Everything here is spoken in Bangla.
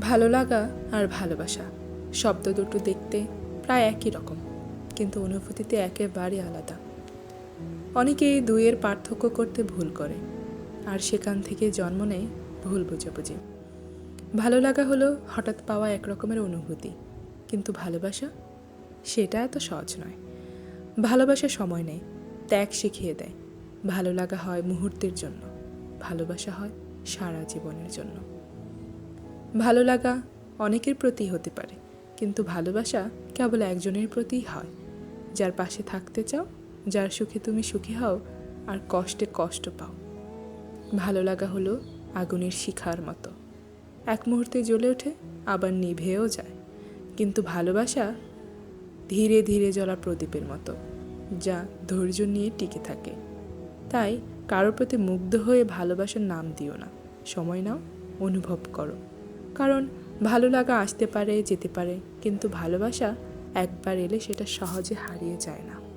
ভালো লাগা আর ভালোবাসা। শব্দ দুটো দেখতে প্রায় একই রকম, কিন্তু অনুভূতিতে একেবারে আলাদা। অনেকে এই দুইয়ের পার্থক্য করতে ভুল করে, আর সেখান থেকে জন্ম নেয় ভুল বোঝাবুঝি। ভালো লাগা হলো হঠাৎ পাওয়া এক রকমের অনুভূতি, কিন্তু ভালোবাসা সেটা এত সহজ নয়। ভালোবাসা সময় নেয়, ত্যাগ শিখিয়ে দেয়। ভালো লাগা হয় মুহূর্তের জন্য, ভালোবাসা হয় সারা জীবনের জন্য। ভালো লাগা অনেকের প্রতি হতে পারে, কিন্তু ভালোবাসা কেবল একজনের প্রতিই হয়। যার পাশে থাকতে চাও, যার সুখে তুমি সুখী হও, আর কষ্টে কষ্ট পাও। ভালো লাগা হলো আগুনের শিখার মতো। এক মুহূর্তে জ্বলে ওঠে, আবার নিভেও যায়। কিন্তু ভালোবাসা ধীরে ধীরে জ্বলা প্রদীপের মতো, যা ধৈর্য নিয়ে টিকে থাকে। তাই কারোর প্রতি মুগ্ধ হয়ে ভালোবাসার নাম দিও না। সময় নাও, অনুভব করো। কারণ ভালো লাগা আসতে পারে, যেতে পারে, কিন্তু ভালোবাসা একবার এলে সেটা সহজে হারিয়ে যায় না।